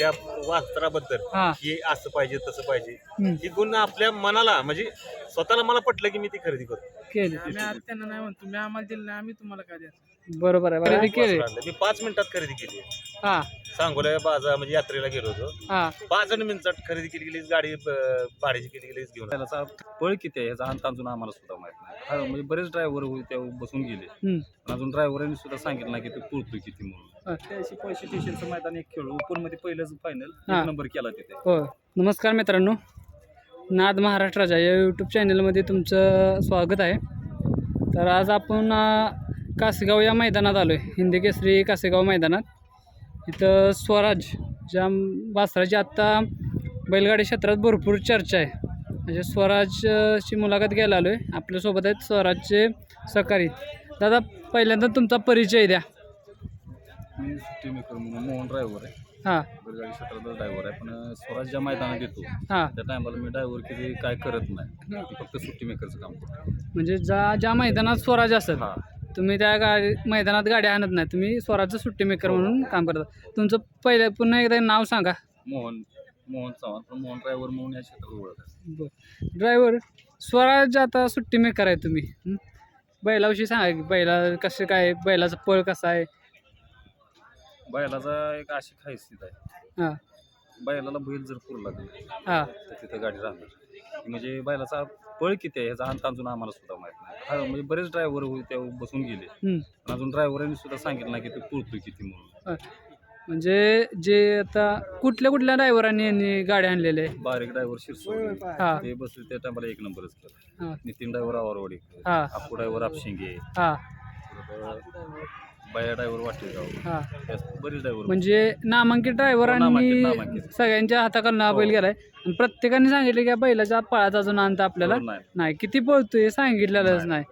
त्या वास्त्राबद्दल हा. की असं पाहिजे तसं पाहिजे. हम्म. ही गुण आपल्या मनाला म्हणजे स्वतःला मला पटलं की मी ती खरेदी करतो. केली. आम्ही आज त्यांना नाही म्हणतो तुम्ही आम्हाला दिलं नाही आम्ही तुम्हाला काय द्यायचं? बरोबर आहे केली. मी पाच मिनिटात खरेदी केली. हा. सांगोला बाजार म्हणजे यात्रेला गेलो होतो. हा. पाच मिनिटात खरेदी केली गेली गाडी अं, भाड्याची केली गेली घेऊन. आलो. त्याचा पळ किती आहे याचा अंत अजून आम्हाला सुद्धा माहीत नाही. हा, म्हणजे बरेच ड्रायव्हर त्या बसून गेले. हम्म. पण अजून ड्रायव्हरांनी सुद्धा सांगितलं नाही की तू पुरतोय किती हा. म्हणून त्याशी पैसे टीशर्टचं मैदान एक खेळ ओपनमध्ये पहिलंच फायनल हा. एक नंबर केला तिथे. हो. नमस्कार मित्रांनो. नाद महाराष्ट्राच्या या यूट्यूब चॅनलमध्ये तुमचं स्वागत आहे. तर आज आपण अ, कासेगाव या मैदानात आलो आहे हिंदी केसरी कासेगाव मैदानात. इथं स्वराज ज्या वासराची आत्ता बैलगाडी क्षेत्रात भरपूर चर्चा आहे. म्हणजे स्वराजची मुलाखत घ्यायला आलो आहे आपल्यासोबत आहेत स्वराजचे सहकारी. दादा पहिल्यांदा तुमचा परिचय द्या. मी सुट्टी मेकर म्हणून मोहन ड्रायव्हर आहे. हां. बैलगाडी क्षेत्रातच ड्रायव्हर आहे. पण स्वराज ज्या मैदानात येतो हां. त्या टायमाला मी ड्रायव्हर किती काय करत नाही. मी फक्त सुट्टी मेकरचं काम करतो. म्हणजे ज्या ज्या मैदानात स्वराज असतात हा. तुम्ही त्या गाडी मैदानात गाडी आणत नाही. तुम्ही स्वराजचं सुट्टी मेकर म्हणून काम करता. तुमचं पहिलं पुन्हा एकदा नाव सांगा. मोहन मोहन चव्हाण. पण मोहन ड्रायव्हर म्हणून या क्षेत्रात ओळख आहे ड्रायव्हर स्वराज आता सुट्टी मेकर आहे तुम्ही. हं? बैलाविषयी सांगा की बैला कसं काय बैलाचा पळ कसा आहे? बैलाचा एक अशी खायस्थित आहे. हां. बैलाला बैल जर पुरला हां. तर तिथं गाडी राहणार. म्हणजे बैलाचा पळ किती आहे याचा अंत अजून आम्हाला सुद्धा माहीत नाही. हा, म्हणजे बरेच ड्रायव्हर त्या बसून गेले. पण अजून ड्रायव्हरांनी सुद्धा सांगितलं नाही की तू पुरतोय किती म्हणून. म्हणजे जे आता कुठल्या कुठल्या ड्रायव्हरांनी यांनी गाडी आणलेल्या आहे? बारीक ड्रायव्हर शिरसोड हां. ते बसले त्या टायमाला एक नंबरच केला. हां. नितीन ड्रायव्हर आवारवाडी. हां. आपू ड्रायव्हर आपशिंगे. हां. बाया ड्रायव्हर वाटेगाव. हां. त्या बरेच ड्रायव्हर म्हणजे नामांकित ड्रायव्हरांनी नामांकित- नामांकित. सगळ्यांच्या हाताखालून हा बैल हो. गेलाय. आणि प्रत्येकाने सांगितलं की या बैलाच्या पळाचा अजून अंत आपल्याला नाही. नाही. किती पळतोय हे सांगितलेलंच नाही.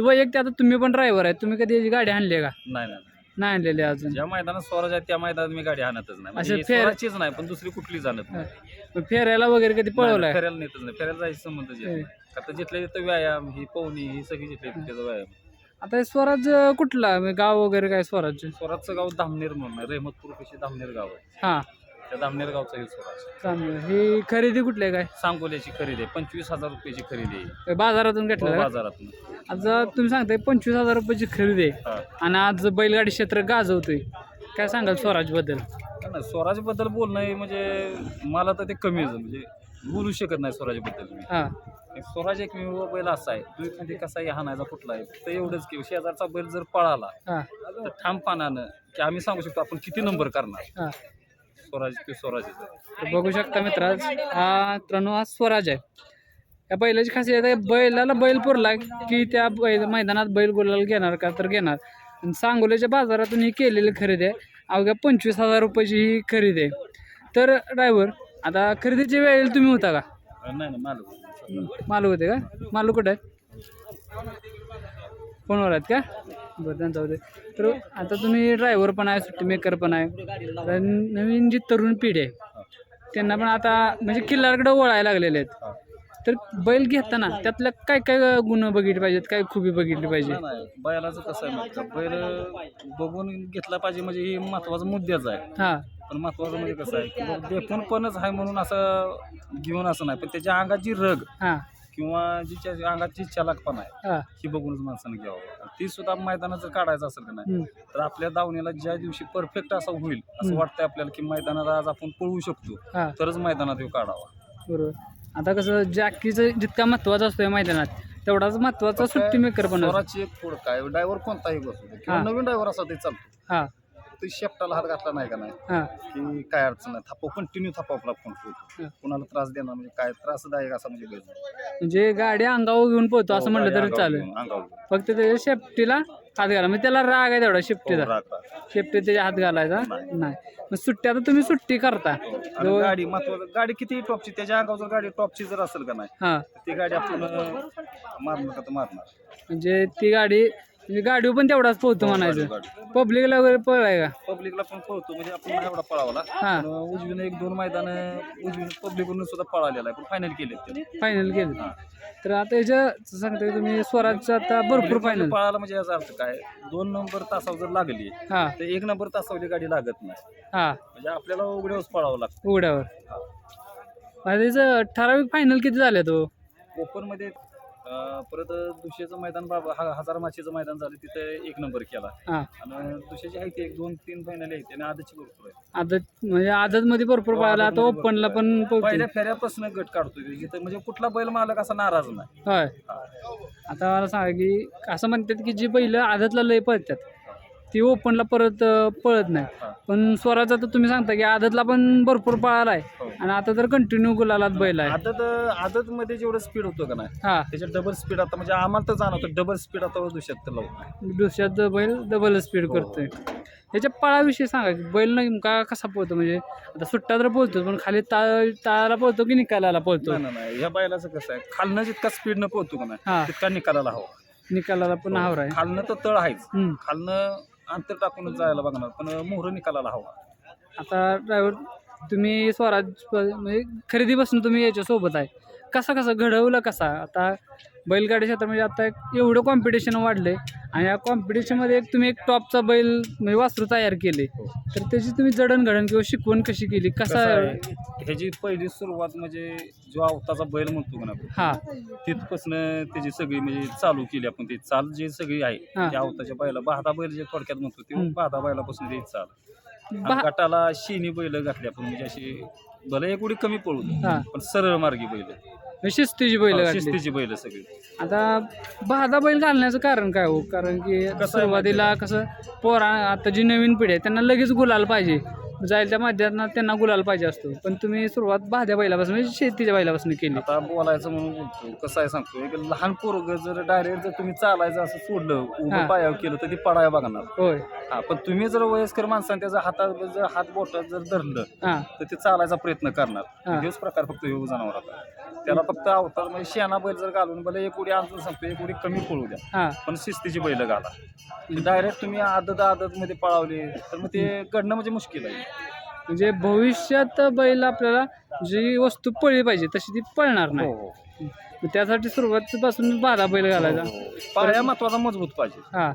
वैयक्तिक आता तुम्ही पण ड्रायव्हर आहे. तुम्ही कधी याची गाडी आणली आहे का? नाही नाही नाही. आणलेली अजून. ज्या मैदानात स्वराज आहे त्या मैदानात मी गाडी आणतच नाही. म्हणजे फेर- स्वराजचीच नाही पण दुसरी कुठलीच आणत नाही. मग फेरायला वगैरे कधी पळवलाय? फेरायला नेतच नाही. फेरायला जायचं येत नाही. आता जिथल्या तिथं व्यायाम ही पवनी ही सगळी जिथल्या तिथं त्याचा व्यायाम. आता हे स्वराज अं, कुठला? म्हणजे गाव वगैरे काय स्वराज स्वराजचं गाव धामनेर म्हणून आहे. रेहमतपूर पेशी धामनेर गाव आहे. हा. त्या धामनेर गावचं हे स्वराज चांगलं. ही खरेदी कुठली आहे काय? सांगोल्याची खरेदी आहे. पंचवीस हजार रुपयाची खरेदी आहे. हे बाजारातून घेतलं का? बाजारातून. आज तुम्ही सांगताय पंचवीस हजार रुपयाची खरेदी आहे. हा. आणि आज बैलगाडी क्षेत्र गाजवतोय. काय सांगाल स्वराजबद्दल नाही, स्वराजबद्दल बोलणं हे म्हणजे मला तर ते कमीच आहे. म्हणजे बोलू शकत नाही स्वराजबद्दल मी. हा. स्वराज एकमेव बैल असा आहे. तो एखादी कसाही हाणायचा कुठला आहे. तर एवढंच की शेजारचा बैल जर पळाला हा. तर ठामपणानं की आम्ही सांगू शकतो आपण किती नंबर करणार. हा. स्वराज ते स्वराजच. आहे तर बघू शकता मित्र हा मित्रांनो हा स्वराज आहे. या बैलाची खासियत आहे बैलाला बैल पुरला की त्या बैल मैदानात बैल गुलाल घेणार का तर घेणार. आणि सांगोल्याच्या बाजारातून ही केलेली खरेदी आहे. अवघ्या पंचवीस हजार रुपयाची ही खरेदी आहे. तर ड्रायव्हर आता खरेदीच्या वेळेला तुम्ही होता का? नाही नाही मालक मालू होते का? मालू कुठं आहे? फोनवर आहेत का? बरं त्यांचा होते तर आता तुम्ही ड्रायव्हर पण आहे सुट्टी मेकर पण आहे. नवीन जी तरुण पिढी आहे त्यांना पण आता म्हणजे किल्ल्याकडे वळायला लागलेले आहेत. तर बैल घेताना त्यातल्या काय काय गुण बघितले पाहिजेत? काय खुबी बघितली पाहिजे? बैलाचं कसं आहे माहिती का? बैल बघून घेतला पाहिजे म्हणजे ही महत्त्वाचा मुद्द्याच आहे. हां. पण महत्वाचं म्हणजे कसं आहे? की देखून पणच आहे म्हणून असं घेऊन असं नाही. पण त्याच्या अंगात जी रग हां. किंवा जिच्या अंगात जी चलाकपणा आहे हां. ही बघूनच माणसानं घ्यावं. ती सुद्धा मैदानात जर काढायचं असेल का नाही हम्म. तर आपल्या दावणीला ज्या दिवशी परफेक्ट असं होईल असं हम्म. वाटतंय आपल्याला की मैदानात आज आपण पळवू शकतो. हां. तरच मैदानात येऊ काढावा. बरोबर. आता कसं जॅकीचं जितका महत्त्वाचा असतो या मैदानात तेवढाच महत्त्वाचा सुट्टी मेकर पण असतो स्वराची एक फूड काय? ड्रायव्हर कोणताही बसू दे. किंवा हा. नवीन ड्रायव्हर असा ते चालतो. हां. ते शेपटाला हात घातला नाही का नाही? हां. की काय अडचण नाही. थापा कंटिन्यू थापा आपला फोन हा. कुणाला त्रास देणार म्हणजे काय? त्रासदायक असा म्हणजे. म्हणजे गाडी अंगावर घेऊन पोहतो असं हो, म्हणलं तरी अंगावर चालेल. घेऊन, अंगावर घेऊन. फक्त त्याच्या शेपटीला हात घाला. म्हणजे त्याला राग आहे तेवढा हो, शेपटीचा राग. शेपटी त्याच्या हात घालायचा? नाही. मग सुट्टी आता तुम्ही सुट्टी करता. आणि जो- गाडी महत्वाचं गाडी किती टॉपची? त्याच्या अंगावर जर गाडी टॉपची जर असेल का नाही हा. ती गाडी आपण मारणार का तर मारणार? म्हणजे ती गाडी म्हणजे गाडी पण तेवढाच पोहतो म्हणायचं. पब्लिकला वगैरे पळाय का? पब्लिकला पण पळतो म्हणजे आपण नाही एवढा पळावला हा. पण उजवीनं एक दोन मैदान उजवीन पब्लिकवरून सुद्धा पळालेला आहे पण फायनल केले फायनल केलं तर आता याच्या सांगताय तुम्ही स्वराजचं आता भरपूर फायनल पळाला म्हणजे याचा अर्थ काय? दोन नंबर तासावर जर लागली हा. तर एक नंबर तासावली गाडी लागत नाही. हा. म्हणजे आपल्याला उघड्यावरच पळावं लागतं. उघड्यावर. आता ठराविक फायनल किती झाले तो ओपनमध्ये परत दुसऱ्याचं मैदान बाबा हा- हजार माशीचं मैदान झालं तिथे एक नंबर केला. हा. आणि दुसऱ्याची आहे ते एक दोन तीन फायनल आहेत आणि आधीची भरपूर आहे. आदत म्हणजे आदत मध्ये भरपूर हो, पळाला आता आदतमध्ये ओपनला भरपूर पण पहिल्या फेऱ्यापासून गट काढतोय जिथं म्हणजे कुठला बैल मालक असा नाराज नाही. होय. आता मला सांगा की असं म्हणतात की जी बैल आदतला लय पळतात ती ओपनला परत अं, पळत नाही. हा. पण स्वराज आता तुम्ही सांगता की आदतला पण भरपूर पळाला आहे हो. आणि आता तर कंटिन्यू गुलालात बैल आहे. आदत आदत मध्ये जेवढं स्पीड होतं का नाही हा. त्याच्यात डबल स्पीड आता म्हणजे आम्हाला तर जाणवतं डबल स्पीड आता दुसऱ्यात तर लावत नाही दुसऱ्यात बैल डबल स्पीड हो, करतोय. ह्याच्या पळाविषयी सांगा की बैल नेमका कसा पळतो? म्हणजे आता सुट्टा तर पळतो पण खाली ता ताळाला पळतो की निकालाला पळतो? नाही, नाही ह्या बैलाचं कसं आहे खालनं जितका स्पीड न पोहतो का हा. नाही तितका निकालाला हवा. निकालाला पण हावर आहे. खालनं तर तळ आहेच. हम्म. खालनं अंतर टाकूनच जायला बघणार पण मोहर निकालाला हवा. आता ड्रायव्हर तुम्ही स्वराज प- म्हणजे खरेदीपासून तुम्ही याच्यासोबत आहे. कसा कसा घडवलं कसा? आता बैलगाडी क्षेत्र म्हणजे आता एक एवढं कॉम्पिटिशन वाढलं आहे आणि या कॉम्पिटिशनमध्ये एक तुम्ही एक टॉपचा बैल म्हणजे वासरू तयार केले. तर त्याची तुम्ही जडणघडण किंवा शिकवण कशी केली? कसा कसं आहे, ह्याची पहिली सुरुवात म्हणजे जो आवताचा बैल म्हणतो ना आपण, हा. तिथपासून त्याची सगळी म्हणजे चालू केली आपण ती चाल जी सगळी आहे हा. त्या आवताच्या बैला बहादा बैल जे थोडक्यात म्हणतो ते हम्म. बहादा बैलापासून ती चाल. आणि बा- गटाला शिनी बैल घातली आपण म्हणजे अशी भले एक उडी कमी पळू दे, हा. पण सरळ मार्गी बैल. शिस्तीची बैल घातली. शिस्तीची बैल सगळी. आता बहादा बैल घालण्याचं कारण काय हो? कारण की आहे सुरुवातीला कसं पोरा आता जी नवीन पिढी आहे त्यांना लगेच गुलाल पाहिजे. जाईल त्या माध्यमात त्यांना गुलाल पाहिजे असतो. पण तुम्ही सुरुवात बहाद्या बैलापासून म्हणजे शेतीच्या बैलापासून केली. आता बोलायचं म्हणून बोलतो कसं आहे सांगतो एक लहान पोरग जर डायरेक्ट जर तुम्ही चालायचं असं सोडलं हा. उभं पायावर केलं तर ती पडाया बघणार. होय. हा पण तुम्ही जर वयस्कर माणसाने त्याचा हातात जर हात बोटात जर धरलं हां. तर ते चालायचा प्रयत्न करणार. हा. हेच प्रकार फक्त ह्यो जनावर आता त्याला फक्त अवतार म्हणजे शेणा बैल जर घालून भले एक उडी आणून सांगतो एक उडी कमी पळू द्या. हां. पण शिस्तीची बैल घाला. डायरेक्ट तुम्ही आदत आदत मध्ये पळावले तर मग ते घडणं म्हणजे मुश्किल आहे. म्हणजे भविष्यात बैल आपल्याला जी वस्तू पळली पाहिजे तशी ती पळणार नाही. हो, हो. मग त्यासाठी सुरुवातीपासून बारा बैल घालायचा. हो, हो. पाया महत्त्वाचा मजबूत पाहिजे. हां.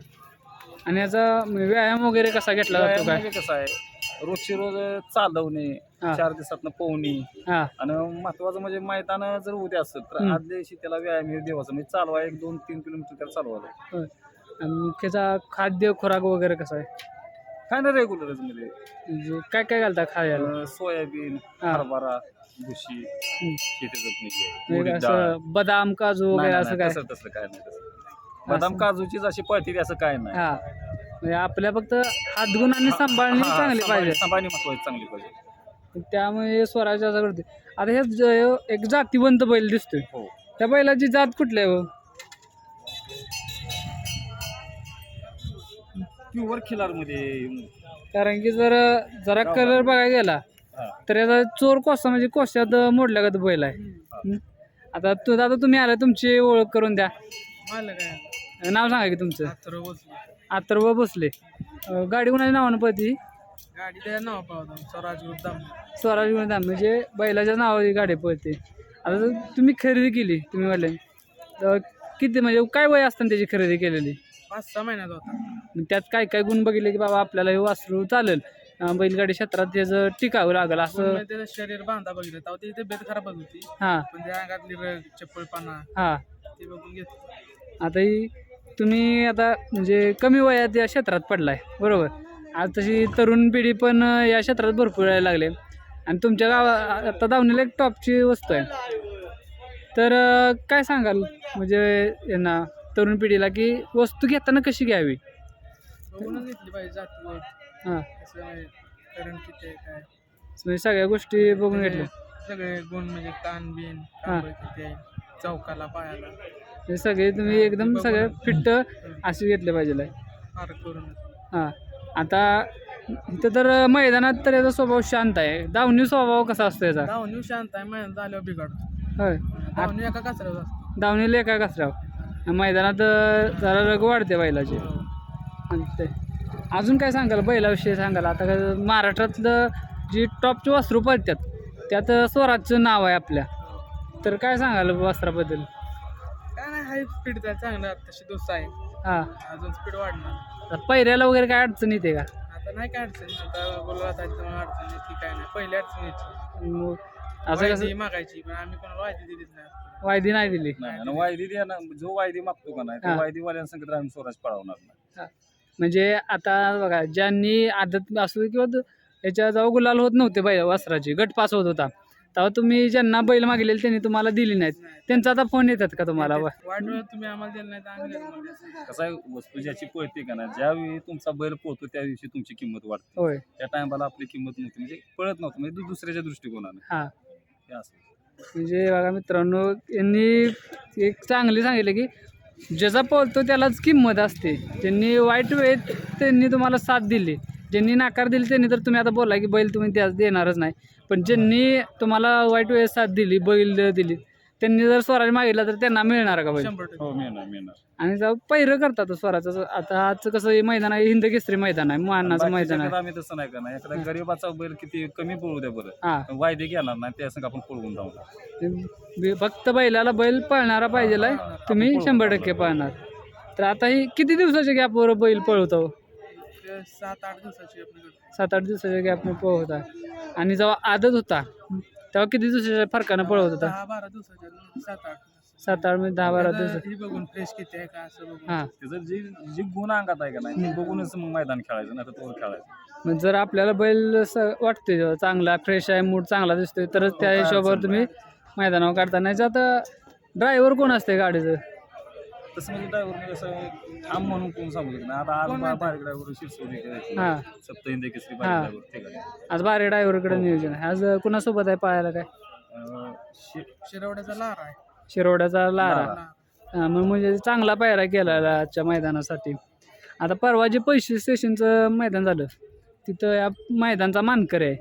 आणि याचा म्हणजे व्यायाम वगैरे कसा घेतला जातो व्यायाम काय? म्हणजे कसं आहे? रोजची रोज चालवणे हा. चार दिवसातनं पोहणे. हां. आणि महत्वाचं म्हणजे मैदान जर उद्या असेल तर हम्म. आदल्या दिवशी त्याला व्यायाम हे देवाचा. म्हणजे चालवा एक दोन तीन किलोमीटर त्याला चालवायला होय. आणि त्याचा खाद्य खुराक वगैरे कसा आहे? काय ना रेग्युलरच मध्ये म्हणजे. काय काय घालता खायला? अं, सोयाबीन हा. हरभरा भुशी म्हणजे उडीद डाळ. असं बदाम काजू नाही, वगैरे नाही, असं नाही, काय? तसं तसं काय नाही तसं. बदाम काजूची जशी पळती असं काय नाही. हा. म्हणजे आपल्या फक्त हातगुणाने सांभाळणी हा, चांगली सांभाळणी- पाहिजे. सांभाळणी महत्वाची चांगली पाहिजे. त्यामुळे स्वराज्य असं करते आता हे ज- एक जातीवंत बैल दिसतोय. हो. त्या बैलाची जात कुठली आहे हो? प्युअर खिलारमध्ये कारण की जर जरा कलर बघायला गेला हा. तर याचा चोर कोसा म्हणजे कोशात मोडल्यागत बैल आहे. हं? आता तू आता तुम्ही आला तुमची ओळख करून द्या. नाव सांगा की तुमचं. अथर्व आतर्व बसले. अं, गाडी कोणाच्या नावानं पळती? गाडी त्या नाव पावतो स्वराज ग्रुप स्वराज गुणधाम म्हणजे बैलाच्या नावाची गाडी पळते. आता जर तुम्ही खरेदी केली तुम्ही म्हणले. तर किती म्हणजे काय वय असताना त्याची खरेदी केलेली? पाच सहा महिन्यात होता. मग त्यात काय काय गुण बघितले की बाबा आपल्याला हे वासरू चालेल. अं, बैलगाडी क्षेत्रात त्याचं टिकावं लागेल असं. पूर्ण त्याचं शरीर बांधा बघितलं. तेव्हा त्याची तब्येत खराबच होती. हां. त्या अंगातली रग चप्पलपणा हां. ते बघून घेतलं. आता ही तुम्ही आता म्हणजे कमी वयात या क्षेत्रात पडलाय बरोबर? आज तशी तरुण पिढी पण या क्षेत्रात भरपूर यायला लागले. आणि तुमच्या गावा आता दावणीला एक टॉपची वस्तू आहे. तर काय सांगाल? म्हणजे यांना तरुण पिढीला की वस्तू घेताना कशी घ्यावी? घेतली पाहिजे हां. आहे किती आहे काय? म्हणजे सगळ्या गोष्टी बघून घेतल्या. सगळे गुण म्हणजे कान बिन हा. आहे चौकाला पायाला. हे सगळे तुम्ही एकदम सगळे फिट्ट असे घेतले पाहिजे हां. आता इथं तर मैदानात तर याचा स्वभाव शांत आहे. दावणी स्वभाव कसा असतो याचा? धावणी शांत आहे महिन्यात आल्यावर बिघडतो. होय. धावणी एका कचऱ्यावर दावणीला एका कचऱ्यावर. मैदानात जरा रग वाढते बैलाची. आणि ते अजून काय सांगाल? बैलाविषयी सांगाल. आता काय महाराष्ट्रातलं जी टॉपची वासरू पळतात त्यात स्वराजचं नाव आहे आपल्या. तर काय सांगाल वस्त्राबद्दल? हाय स्पीड चांगलं तशी दोस्त आहे. हां. अजून स्पीड वाढणार. तर पहिऱ्याला वगैरे काय अडचण येते का? आता नाही काय अडचण आता बोलला आता मला अडचण येते काय नाही. पहिली अडचण मग असं वायदी कसं? मागायची पण आम्ही कोणाला वायदी दिलीच नाही वायदी नाही दिली. नाही आणि वायदी द्या ना. जो वायदी मागतो का नाही हा. तो वायदीवाल्यांसंगत आम्ही स्वराज पळवणार नाही. म्हणजे आता बघा ज्यांनी आदत असू किंवा द- याच्या जेव्हा गुलाल होत नव्हते बैल वस्त्राची. गट पास होत होता. तेव्हा तुम्ही ज्यांना बैल मागलेले त्यांनी तुम्हाला दिली नाहीत. त्यांचा आता फोन येतात का तुम्हाला? वाईट वेळ तुम्ही आम्हाला दिलं नाही तर आम्ही देणार नाही. कसं आहे वस्तू ज्याची पळते का ना ज्यावेळी तुमचा बैल पोहतो त्या दिवशी तुमची किंमत वाढते. होय. त्या टायमाला आपली किंमत नव्हती म्हणजे पळत नव्हतं म्हणजे दु- दुसऱ्याच्या दृष्टिकोनाने. हां. हे असं. म्हणजे बघा मित्रांनो यांनी एक चांगली सांगितलं की ज्याचा पळतो त्यालाच किंमत असते. ज्यांनी वाईट वेळेत त्यांनी तुम्हाला साथ दिली. ज्यांनी नाकार दिली त्यांनी तर तुम्ही आता बोला की बैल तुम्ही त्या देणारच नाही. पण ज्यांनी तुम्हाला वाईट वेळेत साथ दिली बैल दिली त्यांनी जर स्वराज मागितला तर त्यांना मिळणार का बैल? हो मिळणार मिळणार. आणि पहिरं करतात स्वराचं आता आजचं कसं हे मैदान आहे हिंद केसरी मैदान आहे मानाचं मैदान आहे. आम्ही तसं नाही करणार. एखादा गरीबाचा बैल किती कमी पळू द्या बरं. वायदे घेणार नाही त्या संग आपण पळवून जाऊ. बे- फक्त बैलाला बैल पळणारा पाहिजे तुम्ही शंभर टक्के पळणार. तर आता ही किती दिवसाच्या गॅपवर बैल पळवतो? ते सात आठ दिवसाची. सात आठ दिवसाच्या गॅपने पळवता आणि जेव्हा आदत होता तेव्हा किती दिवसाच्या फरकानं पळवत होता दहा बारा दिवसाच्या सात आठ सात आठ म्हणजे दहा बारा दिवस. हे बघून फ्रेश किती आहे का असं बघून. हां. त्याचं जे जे गुण अंगात आहे का नाही ते बघूनच मग मैदान खेळायचं नाही तर तोवर खेळायचं. मग जर आपल्याला बैल स वाटतोय जेव्हा चांगला फ्रेश आहे मूड चांगला दिसतोय तरच त्या काय हिशोबावर अडचण तुम्ही मैदानावर काढता. नाही आता ड्रायव्हर कोण असते गाडीचं? तसं म्हणजे ड्रायव्हर असं थांब म्हणून कोण सांगू शकत नाही. आता आज कोण बा- म्हणतं? बारीक ड्रायव्हर शिरसोली हां. केसरी हा. ड्रायव्हर ते आज बारे ड्रायव्हरकडे नियोजन आहे. आज कुणासोबत आहे पाहायला काय? अं, शि- शिरवड्याचा लार आहे. शिरोड्याचा लारा. हा, मग म्हणजे चांगला पायरा केला आजच्या मैदानासाठी. आता परवा जे पैसे स्टेशनचं मैदान झालं. तिथं या मैदानचा मानकर आहे.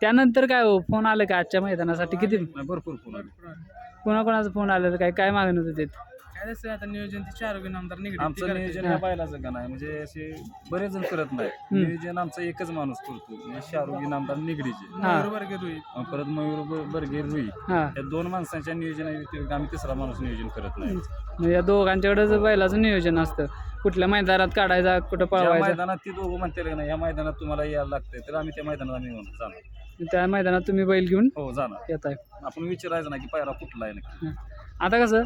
त्यानंतर काय हो? फोन आलं का आजच्या मैदानासाठी? किती? नाही, भरपूर फोन आले. कोणाकोणाचा फोन आलं काय काय मागणं होतं ते काय आता नियोजन ते चार आमदार निगडीत आमचं. नियोजन या बैलाचं का नाही? म्हणजे असे बरेच जण करत नाही. नियोजन आमचं एकच माणूस करतो. म्हणजे शाहरुख नामदार निगडीचे. हा. मयूर वर्गे रुई अं, परत मयूर ब- बर्गे रुई हां. या दोन माणसांच्या नियोजनाव्यतिरिक्त आम्ही तिसरा माणूस नियोजन करत नाही. म्हणजे या दोघांच्याकडेच बैलाचं नियोजन असतं कुठल्या मैदानात काढायचा कुठं ज्या पळवायचं? मैदानात ती दोघं म्हणतील का नाही या मैदानात तुम्हाला यायला लागतंय तर आम्ही त्या मैदानात आम्ही येऊन जाणार. त्या मैदानात तुम्ही बैल घेऊन हो जाणार. येत आहे आपण विचारायचं नाही की पायरा कुठला आहे नक्की. आता कसं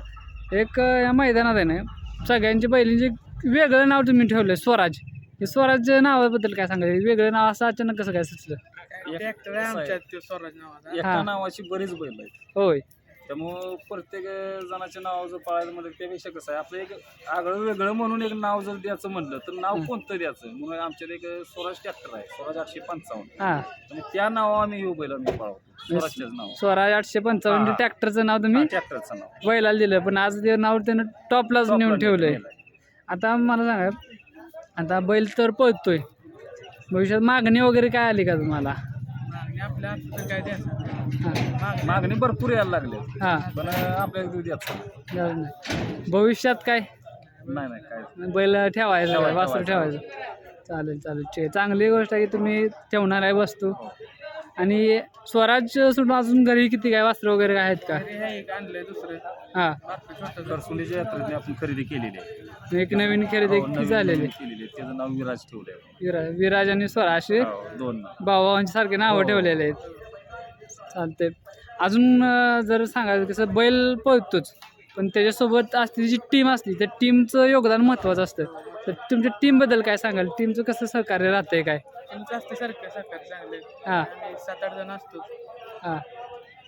एक या मैदानात आहे ना सगळ्यांची बैलींचे वेगळं नाव तुम्ही ठेवलं स्वराज. हे स्वराज नावाबद्दल काय सांगायचं वेगळं नाव असं अचानक कसं काय सुचलं? काय ट्रॅक्टर आहे आमच्यात तो स्वराज नावाचा. एका हा. नावाची बरीच बैल आहेत. होय. त्यामुळं प्रत्येक जणाच्या नाव जर पाळायचं म्हणलं त्यापेक्षा कसं आहे आपलं एक आगळं वेगळं म्हणून एक नाव जर द्यायचं म्हणलं तर नाव कोणतं द्यायचं? म्हणून आमच्यात एक स्वराज ट्रॅक्टर आहे. स्वराज आठशे पंचावन्न. हां. आणि त्या नावा आम्ही येऊ बैल आम्ही पाळवतो स्वराजच्याच नाव. स्वराज आठशे पंचावन्न हा. ट्रॅक्टरचं नाव तुम्ही? ट्रॅक्टरचं नाव. बैलाला दिलं पण आज ते नाव त्यानं टॉपलाच नेऊन ठेवलंय. आता मला सांगा आता बैल तर पळतोय. भविष्यात मागणी वगैरे काय आली का तुम्हाला? मागणी आपल्या काय द्यायचं? हां. मागणी मागणी भरपूर यायला लागली. हां. पण आपल्याला दूध. जाऊ दे. भविष्यात काय? नाही नाही काय. बैल ठेवायचं ठेवायचं, वासर ठेवायचं. चालेल चालेल. ठीक आहे चांगली गोष्ट आहे की तुम्ही ठेवणार आहे वस्तू. आणि स्वराज सोडून अजून घरी किती काय वस्त्र वगैरे काय आहेत का? तरी एक आणलंय दुसरं. हां. बारकं छोटं करसुलीच्या यात्रेने आपण खरेदी केलेली आहे. एक नवीन खरेदी हो, नवीन झालेली? नवीन केलेली आहे. त्याचं नाव विराज ठेवलंय. विरा विराज आणि स्वराज असे हो, दोन. नाव सारखे नावं हो. ठेवलेले आहेत. चालते अजून अं, जर सांगायचं कसं बैल पळतोच. पण त्याच्यासोबत असलेली जी टीम असली त्या टीमचं योगदान महत्त्वाचं असतं. तर तुमच्या टीमबद्दल काय सांगाल? टीमचं कसं सहकार्य राहतंय काय? असते सरकार चांगले. हां. आम्ही सात आठ जण असतो. हां.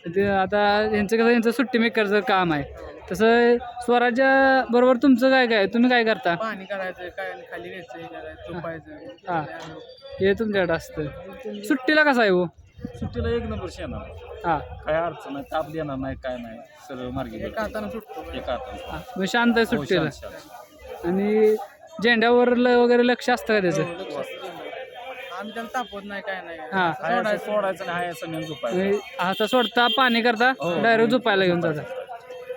ते आता यांचं कसं यांचं सुट्टी मेकरचं काम आहे. तसं स्वराज्या बरोबर तुमचं काय काय? तुम्ही काय करता? पाणी काढायचं काय आणि खाली घ्यायचं हे करायचं झोपायचं हां. हे तुमच्याकडे असतं. सुट्टीला कसं आहे हो? सुट्टीला एक नंबर शेणार हां. काय अडचण नाही ताप देणार नाही काय नाही. सरळ मार्गी एका हातानं सुटतो. एका हाताने. हां. मग शांत आहे हो, सुट्टीला. आणि झेंड्यावर ल- वगैरे लक्ष असतं का त्याचं. आम्ही त्याला तापवत नाही काय नाही हां. असं हाय असं सोडायचं सोडायचं नाही हाय असं नेऊन झोपायचं म्हणजे सोडता पाणी करता हो. डायरेक्ट झोपायला घेऊन जाता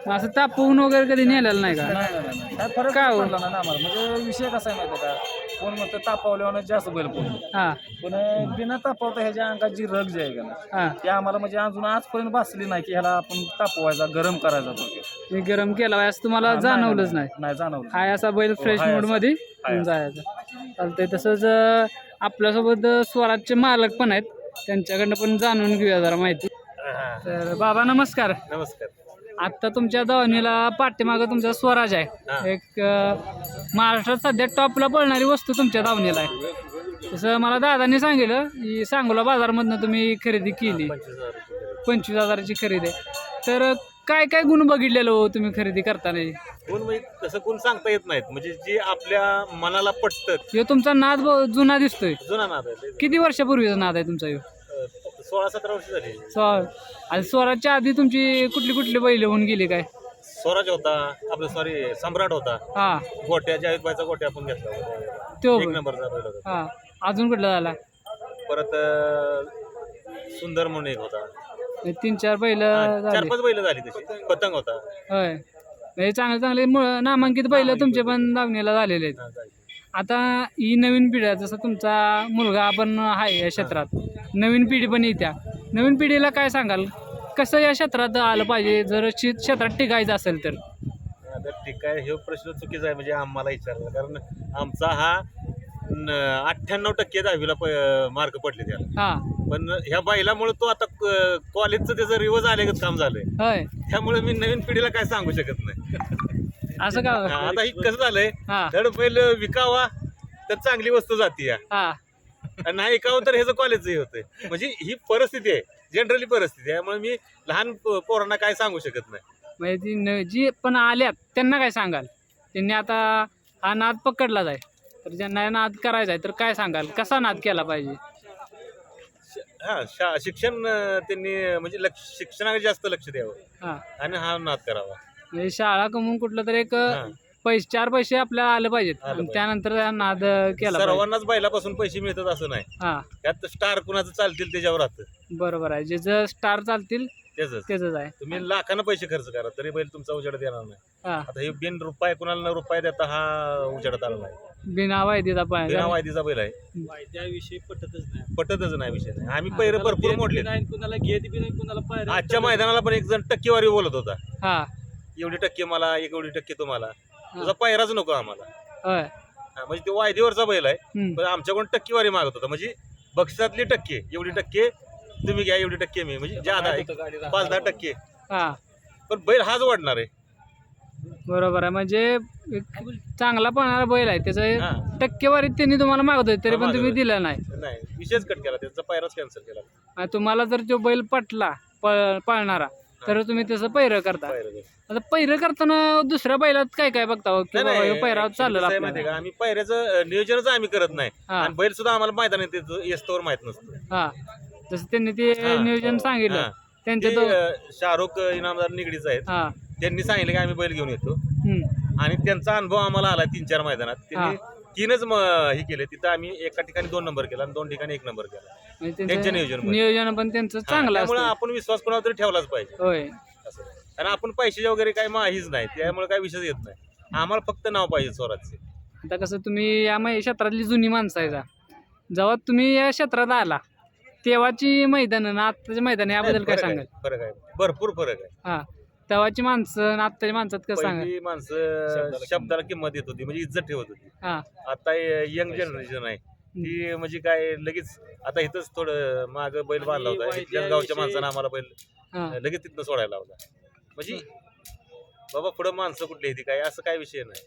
असं तापवून वगैरे कधी नेलेलं नाही का? नाही नाही, नाही नाही. काय फरक काय हो? पडला ना आम्हाला. म्हणजे विषय कसा आहे माहिती आहे का? कोण म्हणतं तापावल्यावर जास्त बैल पडतो हा. पण बिना तापावता ह्याच्या अंगात जी रग जी आहे का ना हा. ती आम्हाला म्हणजे अजून आजपर्यंत बसली नाही की ह्याला आपण तापवायचा गरम करायचा. मी गरम केला असं तुम्हाला हा, जाणवलंच नाही नाही. जाणवलं. हाय असा बैल फ्रेश हाय मूड असा. मध्ये हाय असा. जायचं. चालतंय तसंच अं, आपल्यासोबत अं, स्वराजचे मालक पण आहेत. त्यांच्याकडनं पण जाणून घेऊया जरा माहिती. तर बाबा नमस्कार. नमस्कार. आता तुमच्या दावणीला पाठीमागं तुमचा स्वराज. आहे. एक अं, महाराष्ट्रात सध्या टॉपला पळणारी वस्तू तुमच्या दावणीला आहे. तसं मला दादांनी सांगितलं की सांगोला बाजारमधनं तुम्ही खरेदी केली. पंचवीस हजाराची खरेदी. आहे तर काय काय गुण बघितलेलं हो तुम्ही खरेदी करताना? कोण म्हणजे तसं कोण सांगता येत नाहीत. म्हणजे जे आपल्या मनाला पटतं. तुमचा नाद ब- जुना दिसतोय. जुना नाद आहे किती वर्षापूर्वीचा नाद आहे तुमचा ह्यो सोळा सतरा वर्ष झाली. आणि स्वराजच्या आधी तुमची कुठली कुठली बैल होऊन गेली काय? स्वराज होता. आपलं सॉरी सम्राट होता. हा. गोट्या जावेदबाईचा गोट्या आपण घेतला होता. तो एक बैल. नंबरचा बैल होता. हा. अजून कुठला झाला? परत अं, सुंदर म्हणून एक होता. तीन चार बैल चार झाले. पाच बैल झाली तशी. पतंग होता. होय. हे चांगले चांगले मुळ- नामांकित बैल तुमचे पण दावणीला झालेले आहेत. हा. आता ही नवीन पिढी आहे जसं तुमचा मुलगा पण आहे या क्षेत्रात. नवीन पिढी पण येत्या. नवीन पिढीला काय सांगाल? कसं या क्षेत्रात आलं पाहिजे? जर शे- क्षेत्रात टिकायचं असेल तर. आता ठीक आहे हे प्रश्न चुकीचा आहे म्हणजे आम्हाला विचारला कारण आमचा हा अठ्ठ्याण्णव टक्के दहावीला मार्क पडले त्याला. हा. पण ह्या बैलामुळे तो आता कॉलेजचं त्याचं रिवर्स आल्यागत काम झालंय. होय. त्यामुळे मी नवीन पिढीला काय सांगू शकत नाही. असं का? आता ही कसं झालंय. हा. धड बैल विकावा तर चांगली वस्तू जाते हा. आणि नाही विकावं तर ह्याचं कॉलेजही होतंय. म्हणजे ही परिस्थिती आहे जनरली परिस्थिती आहे. त्यामुळे मी लहान पो- पोरांना काय सांगू शकत नाही. म्हणजे ती न- जी पण आल्यात त्यांना काय सांगाल? त्यांनी आता हा नाद पकडलाच आहे तर ज्यांना हा नाद करायचा आहे तर काय सांगाल? कसा नाद केला पाहिजे? हा शा शिक्षण अं, त्यांनी म्हणजे लक्ष शिक्षणाकडे जास्त लक्ष द्यावं. हा. आणि हा नाद करावा. म्हणजे शाळा कमवून कुठलं तरी एक हा. पैसे चार पैसे आपल्याला आले पाहिजेत. आलं आणि पाहिजे. त्यानंतर नाद केला पाहिजे. सर्वांनाच बैलापासून पैसे मिळतात असं नाही. हा. त्यात स्टार कुणाचं चालतील त्याच्यावर राहतं बरोबर आहे. जे स्टार चालतील त्याच त्याच आहे. तुम्ही लाखानं पैसे खर्च करा तरी बैल तुमचा उजेडात येणार नाही. हा. आता हे बिन रुपये कुणाला न रुपये देता हा उजेडात आला नाही. बिना वायदीचा बिना पाहिजे वायदीचा बैल आहे. त्याविषयी पटतच नाही. पटतच नाही विषय. नाही आम्ही पैर भरपूर मोडले नाही कुणाला घेत बी नाही कुणाला आजच्या मैदानाला पण एक जण टक्केवारी बोलत होता. हा. एवढी टक्के मला एक एवढी टक्के तुम्हाला. तुझा पायराच नको आम्हाला. होय. हा, म्हणजे तो वायदीवरचा बैल आहे हम्म. पण आमच्याकडून टक्केवारी मागत होता. म्हणजे बक्षिसातली टक्के एवढी टक्के तुम्ही घ्या एवढी टक्के मी. म्हणजे ज्यादा आहे पाच दहा टक्के. हा. पण बैल हाच वाढणार आहे. बरोबर आहे. म्हणजे एक चांगला पळणारा बैल आहे. त्याचं हा. टक्केवारीत त्यांनी तुम्हाला मागतोय तरी हा, पण तुम्ही. दिला नाही. नाही विषयच कट केला त्याचा पायराच कॅन्सल केला. आणि तुम्हाला जर तो बैल पटला पळ पळणारा तर तुम्ही त्याचं पैर करता. आता पैर करताना दुसऱ्या बैलात काय काय बघता हो? की नाही, बाबा नाही, चाललं कसं आहे माहिती आहे का आम्ही पायऱ्याचं नियोजनच आम्ही करत नाही हा. आणि बैल सुद्धा आम्हाला मैदान येते येस्तोवर माहीत नसतं हा जसं त्यांनी ते हा. नियोजन सांगितलं हा. त्यांच्या ते, तो अं, शाहरुख अं, इनामदार निगडीच आहेत हा त्यांनी सांगितलं की आम्ही बैल घेऊन येतो हम्म. आणि त्यांचा अनुभव आम्हाला आला तीन चार मैदानात त्यांनी तीनच म- हे केले. तिथं आम्ही एका ठिकाणी दोन नंबर केला आणि दोन ठिकाणी एक नंबर केला. म्हणजे त्यांच्या त्यांचं नियोजनमध्ये. नियोजन पण त्यांचं चांगलं त्यामुळे असतं. आपण विश्वास कोणावर तरी ठेवलाच पाहिजे. होय. असं. कारण आपण पैशाचे वगैरे काही माहीच नाही. त्यामुळे काही विषय येत नाही. आम्हाला फक्त नाव पाहिजे स्वराजचे. आता कसं तुम्ही या मै क्षेत्रातली जुनी माणसं आहे जा जेव्हा तुम्ही या क्षेत्रात आला तेव्हाची मैदान आणि आत्ताची मैदान याबद्दल काय फरक आहे, सांगाल? फरक आहे. भरपूर फरक आहे. हा. तेव्हाची माणसं आणि माणसात कसं पहिली माणसं शब्दाला किंमत. देत होती म्हणजे इज्जत ठेवत होती. हा. आता यंग जनरेशन आहे ती म्हणजे काय लगेच आता इथंच थोडं माग बैल बांधला होता जळगावच्या माणसानं आम्हाला बैल हा. लगेच तिथनं सोडायला लावला. म्हणजे बाबा पुढं माणसं कुठली येते काय? असं काय विषय नाही.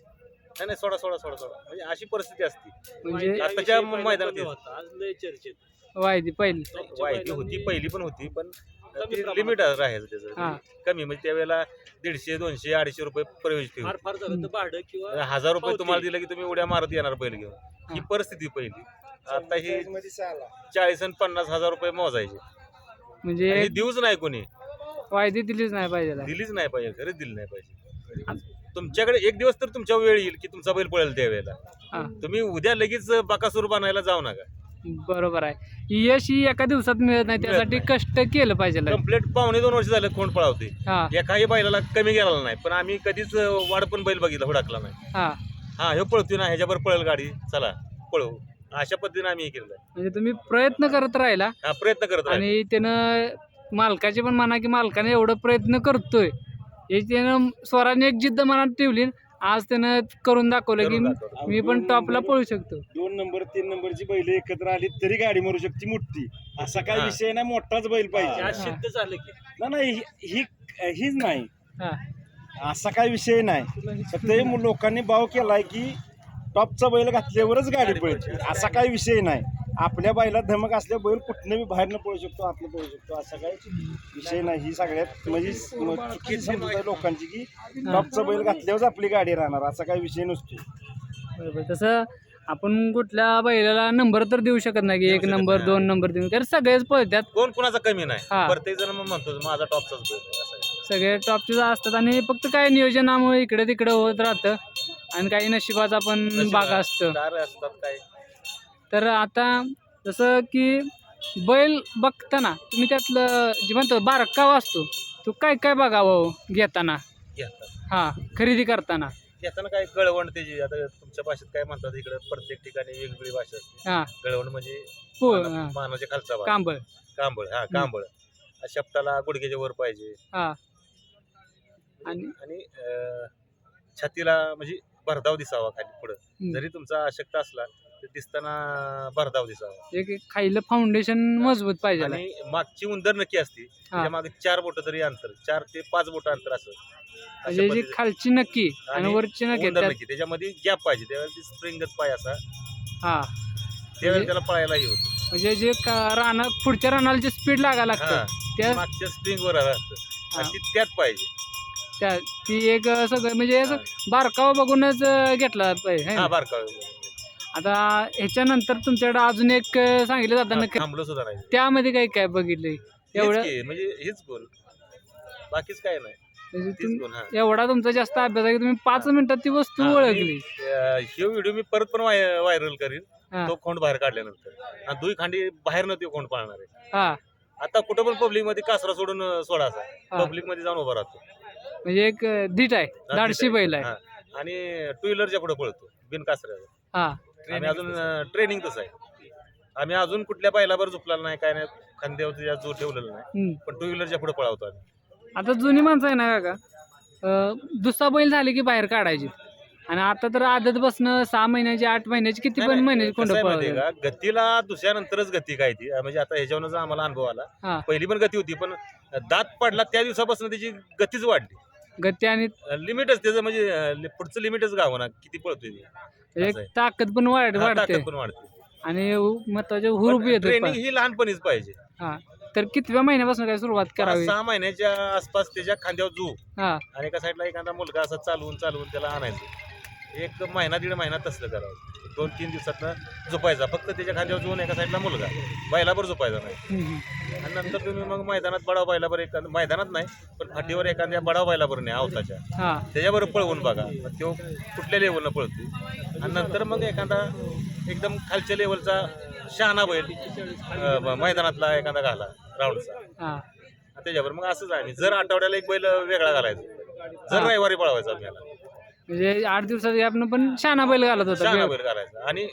नाही नाही सोडा सोडा सोडा सोडा. म्हणजे अशी परिस्थिती असती. म्हणजे आताच्या मैदानात येत. वायदी पहिली. वाईट होती पहिली पण होती पण. लिमिट राहायचं हा. त्याचं कमी म्हणजे त्यावेळेला दीडशे दोनशे अडीचशे रुपये प्रवेश फी फार होती. फार झालं तर भाडं किंवा हजार रुपये. तुम्हाला दिलं की तुम्ही उड्या मारत येणार बैल घेऊन. ही. परिस्थिती पहिली. आता ही चाळीस आणि पन्नास हजार रुपये मोजायचे. म्हणजे देऊच नाही कोणी. वायदी दिलीच नाही पाहिजे दिलीच नाही पाहिजे खरंच दिली नाही पाहिजे. तुमच्याकडे एक दिवस तर तुमच्या वेळ येईल की तुमचा बैल पळेल त्यावेळेला. तुम्ही उद्या लगेच बकासूर बनायला जाऊ नका. बरोबर आहे. यश ही एका दिवसात मिळत नाही त्यासाठी कष्ट केलं पाहिजे कंप्लीट पावणे दोन वर्ष झालं कोण पळावते. हा. एकाही बैलाला कमी गेलेला नाही पण आम्ही कधीच वाढ पण बैल बघितला हुडाकला नाही. हा. हा ह्यो पळतोय ना ह्याच्यावर पळेल गाडी चला पळवू अशा पद्धतीने आम्ही हे केलेलं आहे. म्हणजे तुम्ही प्रयत्न करत राहिला हा प्रयत्न करत राहिलो. आणि त्यानं मालकाचे पण म्हणा की मालकाने एवढं प्रयत्न करतोय. हे त्यानं स्वराने एक जिद्द मनात ठेवली आज त्यानं करून दाखवलं की करून दाखवलं. मी पण टॉपला पळू शकतो. दोन नंबर तीन नंबरची बैल एकत्र आली तरी गाडी मारू शकते मोठी. असा काही हा. विषय नाही मोठाच बैल पाहिजे. हा. सिद्ध झालं की. नाही, नाही ही ही- हीच नाही. हा. असा काही विषय नाही. फक्त हे मु- लोकांनी भाव केलाय की टॉपचा बैल घातल्यावरच गाडी पळते. असा काही विषय नाही. आपल्या बैला धमक असल्या बैल कुठनं बी बाहेरनं पळू शकतो आतनं पळू शकतो असा काही विषय नाही. ही सगळ्यात म्हणजे म- चुकीची समजूत आहे लोकांची की टॉपचा बैल घातल्यावरच आपली गाडी राहणार असा काही विषय नसतो बरोबर. तसं आपण कुठल्या बैलाला नंबर तर देऊ शकत नाही की देऊ एक नंबर नाही. दोन नंबर देऊन. कारण सगळेच पळतात. कोण कुणाचा कमी नाही. हा. प्रत्येक जण मग म्हणतो माझा टॉपचाच बैल आहे, असं आहे. सगळे टॉपचे असतात आणि फक्त काय नियोजनामुळे इकडे तिकडे होत राहतं आणि काही नशिबाचा पण भाग असतो. स्टार असतात काय तर आता जसं की बैल बघताना तुम्ही त्यातलं जे म्हणतो बारकावा असतो तो काय काय बघावं घेताना? घेतात हा खरेदी करताना. घेताना काय कळवण त्याची आता तुमच्या भाषेत काय म्हणतात इकडे? प्रत्येक ठिकाणी वेगवेगळी भाषा असते. हा. कळवण म्हणजे हो माना- हा. मानाच्या खालचा भाग. कांबळ. कांबळ हा कांबळ. शब्दाला गुडघ्याच्या वर पाहिजे. हा. आणि आणि? अं, छातीला म्हणजे भरधाव दिसावा खाली पुढं. हम्म. जरी तुमचा अशक्त असला तर दिसताना भरधाव दिसावा. एक एक खायला फाउंडेशन मजबूत पाहिजे आणि मागची उंदर नक्की असती त्याच्यामागे चार बोट तरी अंतर चार ते पाच बोट अंतर असं. अशा म्हणजे जी पद्धतीचं. खालची नक्की आणि आणि वरची नक्की उंदर त्यात नक्की. त्याच्यामध्ये गॅप पाहिजे. त्यावेळेला ती स्प्रिंगच पाय असा. हा. त्यावेळेला म्हणजे- त्याला पळायलाही होतं. म्हणजे जे का- राना पुढच्या रानाला जे स्पीड लागायला हा. लागतं त्या मागच्या स्प्रिंग वर असतं. आणि ती त्यात पाहिजे. त्या ती एक सगळं म्हणजे असं बारकावा बघूनच घेतला पाहिजे है हा आता ह्याच्यानंतर तुमच्याकडे अजून एक सांगितलं जातं ना थांबलो सुद्धा नाही. त्यामध्ये काय काय बघितलंय हेच एवढं? की, म्हणजे हेच गोल बाकीच काय नाही. म्हणजे तेच तुम- गोल हा. एवढा तुमचा जास्त अभ्यास आहे की तुम्ही पाच मिनिटात ती वस्तू हा, ओळखली. अं, ह्यो व्हिडिओ मी परत पण व्हायरल करीन. हा. तो खोंड बाहेर काढल्यानंतर. आणि दुई खांडी बाहेर न तो खोंड पाळणार आहे. हा. आता कुठं पण पब्लिकमध्ये कासरा सोडून अं, सोडायचा. हा. पब्लिकमध्ये जाऊन उभा राहतो. म्हणजे एक धीट आहे धाडशी ठीक बैल आहे. हा. आणि टू व्हीलरच्या पुढे पळतो बिन कासऱ्याचा. हा. आम्ही अजून ट्रेनिंग तसं आहे. आम्ही अजून कुठल्या बैलावर झुपलेला नाही काय नाही खांद्यावर जोर ठेवलेला नाही. हम्म. पण टू व्हीलरच्या पुढे पळवतो आम्ही. आता जुनी माणसं आहे ना काका? अं, दुसरा बैल झाले की बाहेर काढायची. आणि आता तर आदत बसणं सहा महिन्याची आठ महिन्याची किती पण नाही, महिन्याची कोंड कसं आहे माहितीये पळवतात का? गतीला दुसऱ्यानंतरच गती काय ती? म्हणजे आता ह्याच्यावरच आम्हाला अनुभव आला. हा. पहिली पण गती होती पण दात पडला त्या दिवसापासून त्याची गतीच वाढली. गती आणि लिमिटच त्याचं म्हणजे अं, पुढचं लिमिटच गावं ना किती पळतोय ते. एक असं आहे. ताकद पण वाढ हा, वाढते. ताकद पण वाढते. आणि महत्त्वाचे हुरूप येतो ट्रेनिंग ही लहानपणीच पाहिजे. हा. तर कितव्या महिन्यापासून काय सुरुवात करावी? सहा महिन्याच्या आसपास त्याच्या खांद्यावर जू हा. आणि एका साईडला एखादा मुलगा असा चालवून चालवून त्याला आणायचं. एक महिना दीड महिना तसलं करायचं दोन तीन दिवसात झोपायचा. फक्त त्याच्या खांद्यावर झोपून एका साईडला मुलगा. बैलावर झोपायचा नाही. आणि नंतर तुम्ही मग मैदानात बडाव बैलावर एखाद मैदानात नाही पण फाटीवर एखाद्या बडाव बैलावर नाही आवताच्या. त्याच्यावर पळवून बघा. मग तो कुठल्या लेवलनं पळतो आणि नंतर मग एखादा एकदम खालच्या लेवलचा शहाणा बैल मैदानातला एखादा घाला राऊंडचा त्याच्यावर मग असंच आहे. जर आठवड्याला एक बैल वेगळा घालायचा. जर. रविवारी पळवायचा आपल्याला. म्हणजे आठ दिवसात गॅपनं पण शाना बैल घालत होता शहाणा बैल घालायचा. आणि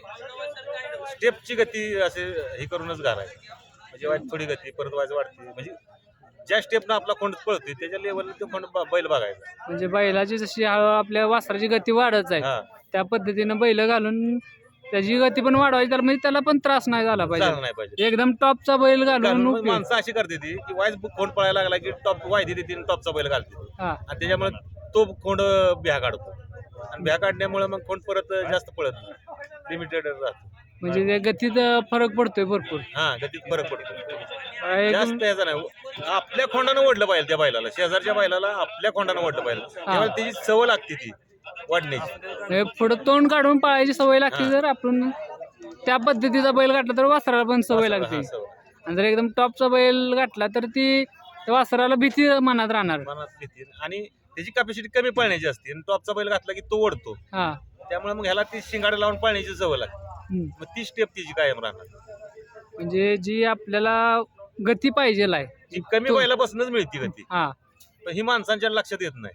स्टेपची गती असे हे करूनच घालायचं. म्हणजे वाईट थोडी गती परत वाज वाढते. म्हणजे ज्या स्टेपनं आपला खोंड पळतोय त्याच्या लेवलला तो खोंड ब- बैल बघायचा. म्हणजे बैलाची जशी हळूहळू आपल्या वासराची गती वाढत आहे हा. त्या पद्धतीनं बैल घालून त्याची गती पण वाढवायची तर म्हणजे त्याला पण त्रास नाही झाला पाहिजे. नाही पाहिजे. एकदम टॉपचा बैल कारण घालून मग उपयोग. माणसं अशी करते ती की वाईज खोंड पळायला लागला की टॉप वायदी देते आणि टॉपचा बैल घालते. हा. आणि त्याच्यामुळे तो खोंड भ्या काढतो. आणि भ्या काढण्यामुळे मग खोंड परत जास्त पळत नाही. लिमिटेड राहतो. म्हणजे त्या गतीत फरक पडतोय भरपूर. हा गतीत फरक पडतो जास्त याचा नाही. आपल्या खोंडानं ओढलं पाहिजे त्या बैलाला. शेजारच्या बैलाला आपल्या खोंडानं ओढलं पाहिजे. त्याची सवय लागते ती वाढण्याची. हे पुढं तोंड काढून पाळायची सवय लागते. जर आपण त्या पद्धतीचा बैल घातला तर वासराला पण सवय लागते. आणि जर एकदम टॉपचा बैल घातला तर ती वासराला भीती मनात राहणार. मनात भीती. आणि त्याची कॅपॅसिटी कमी पळण्याची असते. आणि टॉपचा बैल घातला की तो ओढतो. हा. त्यामुळे मग ह्याला ती शिंगाडे लावून पळण्याची सवय लागते. हम्म. मग ती स्टेप तिची कायम राहणार. म्हणजे जी आपल्याला गती पाहिजे आहे जी कमी तो- मिळते गती. हा. पण ही माणसांच्या लक्षात येत नाही.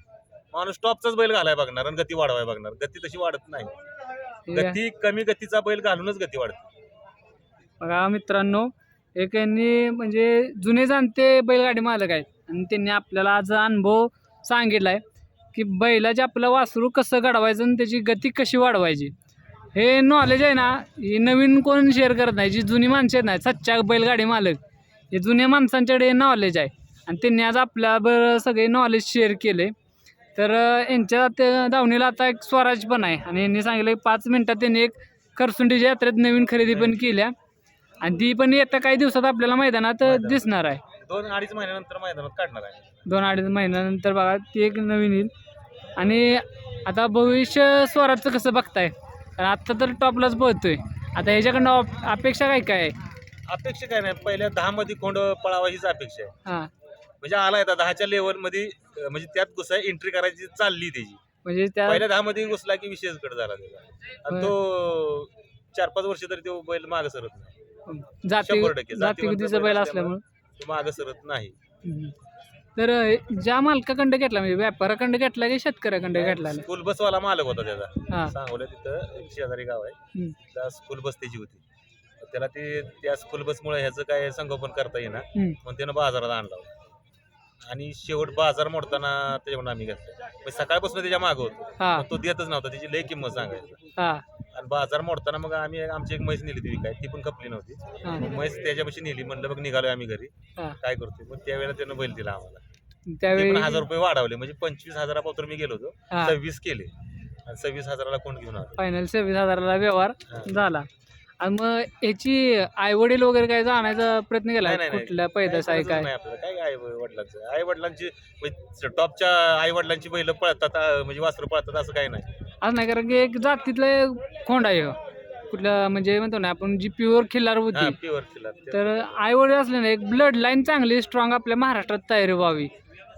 माणूस टॉपचाच बैल घालाय बघणार आणि गती वाढवाय बघणार. गती तशी वाढत नाही. हे गती कमी गतीचा बैल घालूनच गती वाढते. बघा मित्रांनो एक यांनी म्हणजे जुने जाणते बैलगाडी मालक आहेत. आणि त्यांनी आपल्याला आज अनुभव सांगितलं आहे की बैलाचे आपलं वासरू कसं घडवायचं आणि त्याची गती कशी वाढवायची. हे नॉलेज आहे ना हे नवीन कोण शेअर करत नाही जी जुनी माणसं आहेत ना सच्चा बैलगाडी मालक हे जुन्या माणसांच्याकडे नॉलेज आहे. आणि त्यांनी आज आपल्याबरोबर सगळे नॉलेज शेअर केले. तर यांच्या त्या आता एक स्वराज पण आहे. आणि यांनी सांगितलं की पाच मिनटात त्यांनी एक करसुंडीच्या यात्रेत नवीन खरेदी पण केल्या. आणि ती पण येत्या काही दिवसात आपल्याला मैदानात. दिसणार आहे. दोन अडीच महिन्यानंतर मैदानात काढणार आहे. दोन अडीच महिन्यानंतर बघा ती एक नवीन येईल. आणि आता भविष्य स्वराजचं कसं बघताय? कारण आत्ता तर टॉपलाच पोहतोय आता ह्याच्याकडनं अप- अपेक्षा काय काय आहे? अपेक्षा काय नाही. पहिल्या दहा मध्ये कोंड पळावा हीच अपेक्षा आहे. हां. म्हणजे आला आता दहाच्या लेवलमध्ये अं, म्हणजे त्यात घुसा एंट्री करायची चालली त्याची. म्हणजे त्या पहिल्या दहा मध्ये घुसला की विशेष कट झाला त्याचा. आणि तो चार पाच वर्ष तरी तो बैल मागे सरत नाही. जाती शंभर टक्के. जातीवृत्तीचा जातीवंत बैल बैल असल्यामुळं. तो मागे सरत नाही. हम्म. तर अं, ज्या मालकाकडं घेतला म्हणजे व्यापाराकडं घेतला की शेतकऱ्याकडं घेतला? स्कूल बसवाला मालक होता त्याचा. हां. सांगोला तिथं एक शेजारी गाव आहे. हम्म. त्या स्कूल बस त्याची होती. तर त्याला ते त्या स्कूल बसमुळे ह्याचं काय संगोपन करता येईना. हम्म. म्हणून त्यानं बाजारात आणला होता. आणि शेवट बाजार मोडताना त्याच्याकडून आम्ही घेतला. मग सकाळपासून त्याच्या मागं होतो. हां. पण तो देतच नव्हता. त्याची लय किंमत सांगायची. हां. आणि बाजार मोडताना मग आम्ही आमची एक म्हैस नेली ती विकाय ती पण खपली नव्हती. म्हैस त्याच्यापाशी नेली. म्हणलं बघ निघालोय आम्ही घरी. काय करतोय? मग त्यावेळेला त्यानं बैल दिला आम्हाला. ते त्यावेळी पण हजार रुपये वाढवले. म्हणजे पंचवीस हजारापासून मी गेलो होतो. सव्वीस केले. आणि सव्वीस हजाराला कोण घेऊन आलो? फायनल सव्वीस हजाराला व्यवहार. झाला. आणि मग याची आईवडील वगैरे काय जाण्याचा प्रयत्न केला. कुठल्या पैदास आहे काय? आपल्याला. काय आई वडिलांचं आई वडिलांची टॉपच्या आई वडिलांची बैल पळतात म्हणजे वासरं पळतात असं काही नाही. असं नाही कारण की एक जातीतलं खोंड आहे. ह्यो. कुठलं म्हणजे म्हणतो ना आपण जी प्युअर खिल्लार हा होती प्युअर खिल्लार. ते- तर आईवडील असले ना एक ब्लड लाईन चांगली स्ट्रॉंग आपल्या महाराष्ट्रात तयारी व्हावी.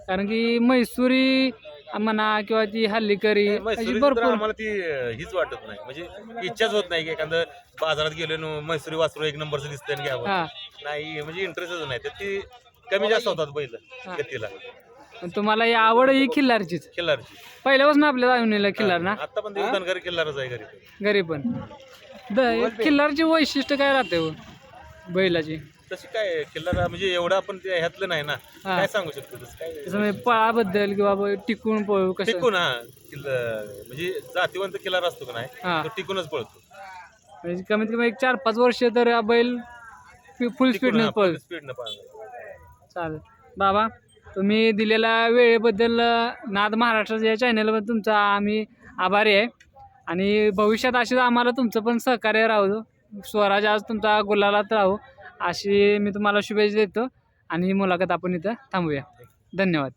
कारण की म्हैसुरी म्हणा किंवा ती हल्लीकरी अशी तर भरपूर आम्हाला ती अं, हीच वाटत नाही. म्हणजे इच्छाच होत नाही की एखादं बाजारात गेलो न म्हैसुरी वासरू एक नंबरचं दिसतंय आणि घ्यावं. हा. नाही म्हणजे इंटरेस्टच नाही. तर ती कमी जास्त होतात बैल हा. गतीला. पण तुम्हाला ही आवड ही खिल्लारचीच? खिल्लारची. पहिल्यापासून आपल्या दावणीला खिल्लार ना आता पण ते धनगर किल्लारच आहे घरी. घरी पण. द किल्लारची वैशिष्ट्य काय राहते हो? बैलाची? तशी काय किल्लार म्हणजे एवढं आपण ते ह्यातलं नाही ना. हा. काय सांगू शकतो तसं? काय तसं म्हणजे पळाबद्दल किंवा ब- टिकून पळू कसं? टिकून हा. किल्ला म्हणजे जातीवंत किल्लार असतो का नाही हा. तो टिकूनच पळतो. म्हणजे कमीत कमी एक चार पाच वर्ष तर हा बैल फुल स्पीडने पळ स्पीडनं पाळणार चालेल. बाबा तुम्ही दिलेल्या वेळेबद्दल नाद महाराष्ट्राच्या या चॅनलवर तुमचा आम्ही आभारी आहे. आणि भविष्यात असेच आम्हाला तुमचं पण सहकार्य राहू स्वराज आज तुमचा गुलालात राहू. अशी मी तुम्हाला शुभेच्छा देतो. आणि मुलाखत आपण इथं थांबूया. धन्यवाद.